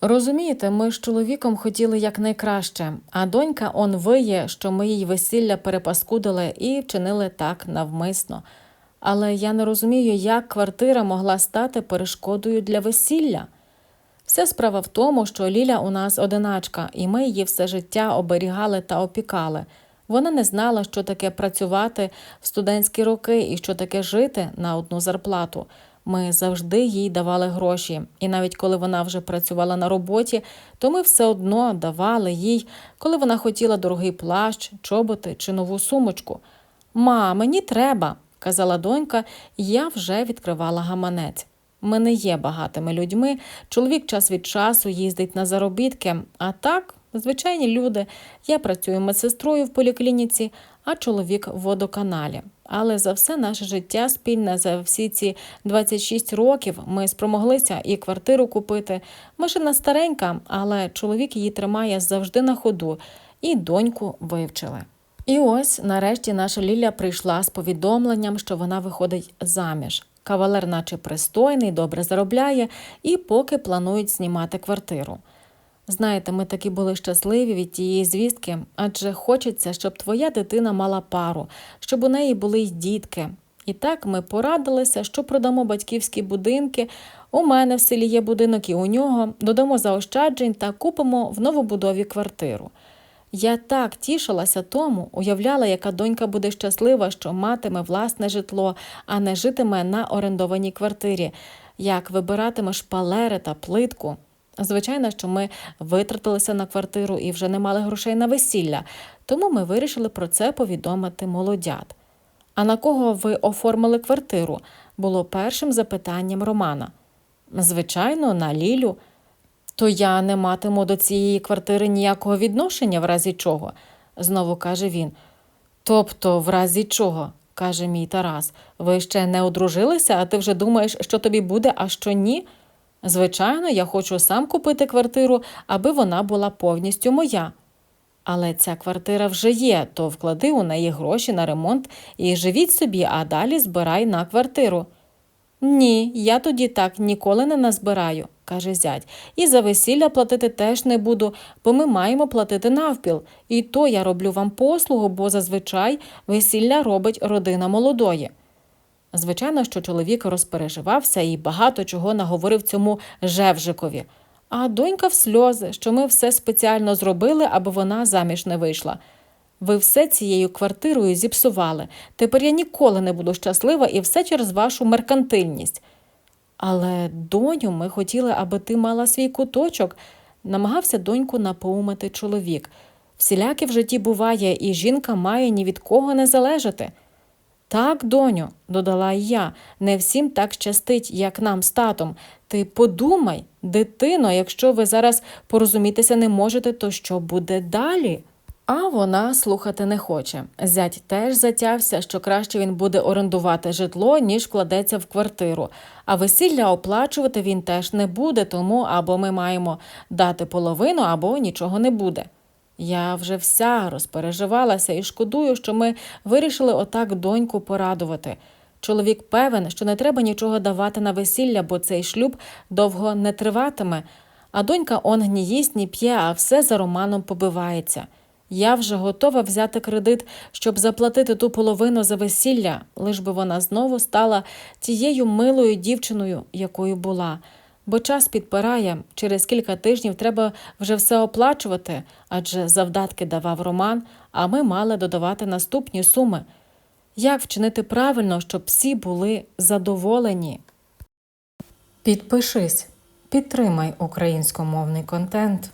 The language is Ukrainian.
Розумієте, ми з чоловіком хотіли якнайкраще, а донька он виє, що ми їй весілля перепаскудили і вчинили так навмисно. Але я не розумію, як квартира могла стати перешкодою для весілля. Вся справа в тому, що Ліля у нас одиначка, і ми її все життя оберігали та опікали. Вона не знала, що таке працювати в студентські роки і що таке жити на одну зарплату. Ми завжди їй давали гроші, і навіть коли вона вже працювала на роботі, то ми все одно давали їй, коли вона хотіла дорогий плащ, чоботи чи нову сумочку. Ма, мені треба, казала донька, і я вже відкривала гаманець. Ми не є багатими людьми. Чоловік час від часу їздить на заробітки, а так, звичайні люди. Я працюю медсестрою в поліклініці, а чоловік в водоканалі. Але за все наше життя спільне за всі ці 26 років ми спромоглися і квартиру купити. Машина старенька, але чоловік її тримає завжди на ходу, і доньку вивчили. І ось нарешті наша Ліля прийшла з повідомленням, що вона виходить заміж. Кавалер, наче пристойний, добре заробляє, і поки планують знімати квартиру. Знаєте, ми такі були щасливі від тієї звістки, адже хочеться, щоб твоя дитина мала пару, щоб у неї були й дітки. І так ми порадилися, що продамо батьківські будинки. У мене в селі є будинок і у нього, додамо заощаджень та купимо в новобудові квартиру. Я так тішилася тому, уявляла, яка донька буде щаслива, що матиме власне житло, а не житиме на орендованій квартирі, як вибиратиме шпалери та плитку. Звичайно, що ми витратилися на квартиру і вже не мали грошей на весілля, тому ми вирішили про це повідомити молодят. А на кого ви оформили квартиру? було першим запитанням Романа. Звичайно, на Лілю. То я не матиму до цієї квартири ніякого відношення, в разі чого, знову каже він. Тобто, в разі чого, каже мій Тарас, ви ще не одружилися, а ти вже думаєш, що тобі буде, а що ні? Звичайно, я хочу сам купити квартиру, аби вона була повністю моя. Але ця квартира вже є, то вклади у неї гроші на ремонт і живіть собі, а далі збирай на квартиру. Ні, я тоді так ніколи не назбираю, каже зять, і за весілля платити теж не буду, бо ми маємо платити навпіл. І то я роблю вам послугу, бо зазвичай весілля робить родина молодої. Звичайно, що чоловік розпереживався і багато чого наговорив цьому Жевжикові. А донька в сльози, що ми все спеціально зробили, аби вона заміж не вийшла. Ви все цією квартирою зіпсували. Тепер я ніколи не буду щаслива і все через вашу меркантильність. Але, доню, ми хотіли, аби ти мала свій куточок, намагався доньку напоумити чоловік. Всіляке в житті буває, і жінка має ні від кого не залежати. Так, доню, додала я, не всім так щастить, як нам з татом. Ти подумай, дитино, якщо ви зараз порозумітися не можете, то що буде далі? А вона слухати не хоче. Зять теж затявся, що краще він буде орендувати житло, ніж вкладеться в квартиру. А весілля оплачувати він теж не буде, тому або ми маємо дати половину, або нічого не буде. Я вже вся розпереживалася і шкодую, що ми вирішили отак доньку порадувати. Чоловік певен, що не треба нічого давати на весілля, бо цей шлюб довго не триватиме, а донька он ні їсть, ні п'є, а все за романом побивається. Я вже готова взяти кредит, щоб заплатити ту половину за весілля, лиш би вона знову стала тією милою дівчиною, якою була. Бо час підпирає, через кілька тижнів треба вже все оплачувати, адже завдатки давав Роман, а ми мали додавати наступні суми. Як вчинити правильно, щоб всі були задоволені? Підпишись, підтримай українськомовний контент.